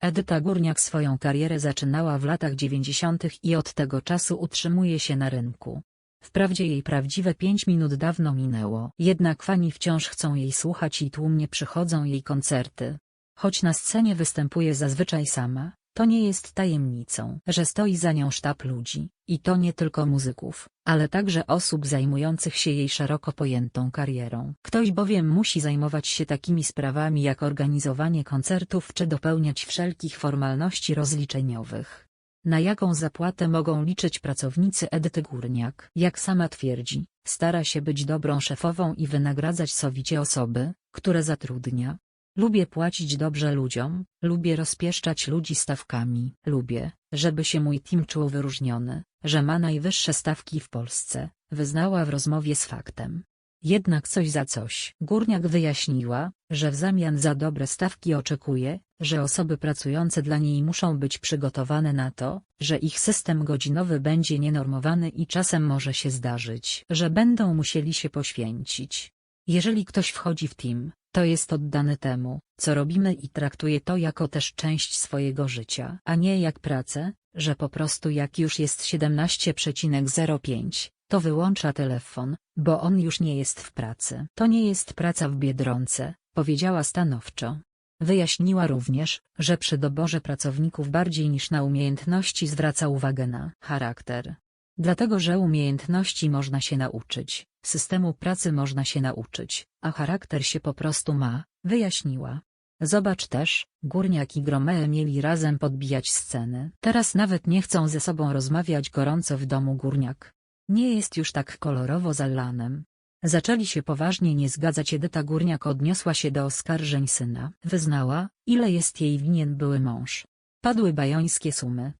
Edyta Górniak swoją karierę zaczynała w latach 90. i od tego czasu utrzymuje się na rynku. Wprawdzie jej prawdziwe 5 minut dawno minęło, jednak fani wciąż chcą jej słuchać i tłumnie przychodzą jej koncerty. Choć na scenie występuje zazwyczaj sama, to nie jest tajemnicą, że stoi za nią sztab ludzi, i to nie tylko muzyków, ale także osób zajmujących się jej szeroko pojętą karierą. Ktoś bowiem musi zajmować się takimi sprawami jak organizowanie koncertów czy dopełniać wszelkich formalności rozliczeniowych. Na jaką zapłatę mogą liczyć pracownicy Edyty Górniak? Jak sama twierdzi, stara się być dobrą szefową i wynagradzać sowicie osoby, które zatrudnia. Lubię płacić dobrze ludziom, lubię rozpieszczać ludzi stawkami, lubię, żeby się mój team czuł wyróżniony, że ma najwyższe stawki w Polsce, wyznała w rozmowie z faktem. Jednak coś za coś. Górniak wyjaśniła, że w zamian za dobre stawki oczekuje, że osoby pracujące dla niej muszą być przygotowane na to, że ich system godzinowy będzie nienormowany i czasem może się zdarzyć, że będą musieli się poświęcić. Jeżeli ktoś wchodzi w team, to jest oddany temu, co robimy i traktuje to jako też część swojego życia, a nie jak pracę, że po prostu jak już jest 17,05, to wyłącza telefon, bo on już nie jest w pracy. To nie jest praca w Biedronce, powiedziała stanowczo. Wyjaśniła również, że przy doborze pracowników bardziej niż na umiejętności zwraca uwagę na charakter. Dlatego że umiejętności można się nauczyć, systemu pracy można się nauczyć, a charakter się po prostu ma, wyjaśniła. Zobacz też, Górniak i Gromee mieli razem podbijać sceny. Teraz nawet nie chcą ze sobą rozmawiać gorąco w domu Górniak. Nie jest już tak kolorowo z Allanem. Zaczęli się poważnie nie zgadzać Edyta Górniak odniosła się do oskarżeń syna. Wyznała, ile jest jej winien były mąż. Padły bajońskie sumy,